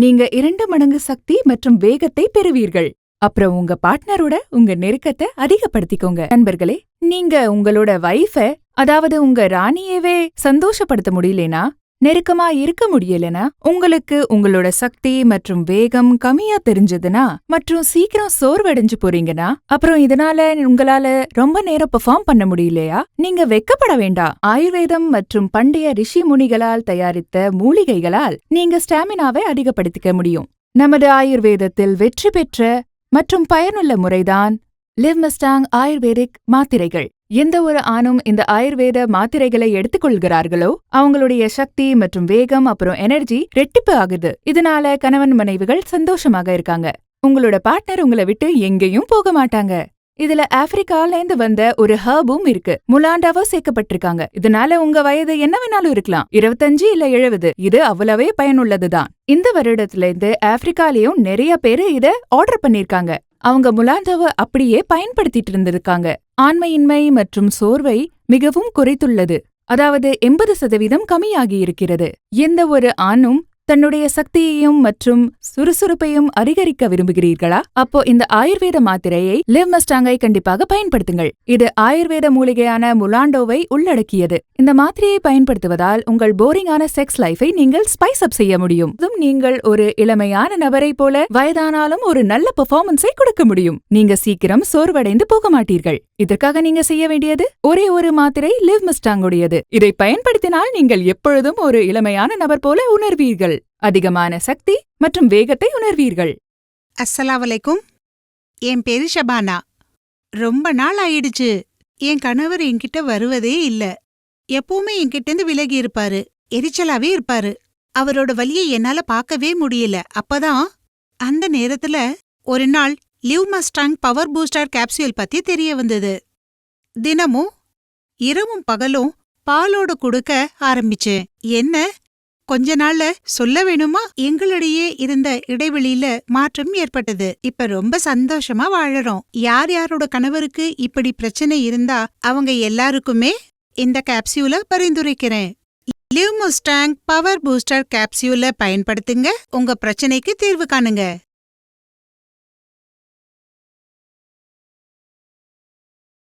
நீங்க இரண்டு மடங்கு சக்தி மற்றும் வேகத்தை பெறுவீர்கள். அப்புறம் உங்க பார்ட்னரோட உங்க நெருக்கத்தை அதிகப்படுத்திக்கோங்க. நண்பர்களே நீங்க உங்களோட வைஃப அதாவது உங்க ராணியவே சந்தோஷப்படுத்த முடியலனா நெருக்கமா இருக்க முடியலனா உங்களுக்கு உங்களோட சக்தி மற்றும் வேகம் கம்மியா தெரிஞ்சதுன்னா மற்றும் சீக்கிரம் சோர்வடைஞ்சு போறீங்கன்னா அப்புறம் இதனால உங்களால ரொம்ப நேரம் பெர்ஃபார்ம் பண்ண முடியலையா? நீங்க வெக்கப்பட வேண்டாம். ஆயுர்வேதம் மற்றும் பண்டைய ரிஷி முனிகளால் தயாரித்த மூலிகைகளால் நீங்க ஸ்டாமினாவை அதிகப்படுத்திக்க முடியும். நமது ஆயுர்வேதத்தில் வெற்றி பெற்ற மற்றும் பயனுள்ள முறைதான் லிவ்மஸ்டாங் ஆயுர்வேதிக் மாத்திரைகள். எந்த ஒரு ஆணும் இந்த ஆயுர்வேத மாத்திரைகளை எடுத்துக்கொள்கிறார்களோ அவங்களுடைய சக்தி மற்றும் வேகம் அப்புறம் எனர்ஜி ரெட்டிப்பு ஆகுது. இதனால கணவன் மனைவிகள் சந்தோஷமாக இருக்காங்க. உங்களோட பார்ட்னர் உங்களை விட்டு எங்கேயும் போக மாட்டாங்க. இதுல ஆப்பிரிக்கால இருந்து வந்த ஒரு ஹர்பும் இருக்கு. முலாண்டாவோ சேர்க்கப்பட்டிருக்காங்க. இதனால உங்க வயது என்ன வேணாலும் இருக்கலாம். இருபத்தஞ்சு இல்ல எழுபது. இது அவ்வளவே பயனுள்ளதுதான். இந்த வருடத்துல இருந்து ஆப்பிரிக்காலயும் நிறைய பேரு இத ஆர்டர் பண்ணிருக்காங்க அவங்க முலாண்டாவை அப்படியே பயன்படுத்திட்டு இருந்திருக்காங்க. ஆண்மையின்மை மற்றும் சோர்வை மிகவும் குறைத்துள்ளது. அதாவது எண்பது சதவீதம் கம்மியாகி இருக்கிறது. எந்த ஒரு ஆணும் தன்னுடைய சக்தியையும் மற்றும் சுறுசுறுப்பையும் அதிகரிக்க விரும்புகிறீர்களா? அப்போ இந்த ஆயுர்வேத மாத்திரையை லிவ் மஸ்டாங்கை கண்டிப்பாக பயன்படுத்துங்கள். இது ஆயுர்வேத மூலிகையான முலாண்டோவை உள்ளடக்கியது. இந்த மாத்திரையை பயன்படுத்துவதால் உங்கள் போரிங்கான செக்ஸ் லைஃபை நீங்கள் ஸ்பைஸ் அப் செய்ய முடியும். அதுவும் நீங்கள் ஒரு இளமையான நபரை போல வயதானாலும் ஒரு நல்ல பெர்ஃபார்மன்ஸை கொடுக்க முடியும். நீங்க சீக்கிரம் சோர்வடைந்து போக மாட்டீர்கள். இதற்காக நீங்க செய்ய வேண்டியது ஒரே ஒரு மாத்திரை லிவ் மிஸ்டாங்குடையது. இதை பயன்படுத்தினால் நீங்கள் எப்பொழுதும் ஒரு இளமையான நபர் போல உணர்வீர்கள். அதிகமான சக்தி மற்றும் வேகத்தை உணர்வீர்கள். அஸ்ஸலாவலைக்கும் என் பேரு ஷபானா. ரொம்ப நாள் ஆயிடுச்சு. என் கணவர் என்கிட்ட வருவதே இல்ல. எப்பவுமே என்கிட்டேந்து விலகி இருப்பாரு. எரிச்சலாவே இருப்பாரு. அவரோட வழியை என்னால பார்க்கவே முடியல. அப்பதான் அந்த நேரத்துல ஒரு நாள் Live Mustang power booster capsule பத்தி தெரிய வந்தது. தினமும் இரவும் பகலும் பாலோட கொடுக்க ஆரம்பிச்சேன் என்ன? கொஞ்ச நாள்ல சொல்ல வேணுமா? எங்களிடையே இருந்த இடைவெளியில மாற்றம் ஏற்பட்டது. இப்ப ரொம்ப சந்தோஷமா வாழறோம். யார் யாரோட கணவருக்கு இப்படி பிரச்சனை இருந்தா அவங்க எல்லாருக்குமே இந்த கேப்சியூல பரிந்துரைக்கிறேன். லிவ் முஸ்டாங் பவர் பூஸ்டர் கேப்சியூல பயன்படுத்துங்க. உங்க பிரச்சனைக்கு தீர்வு காணுங்க.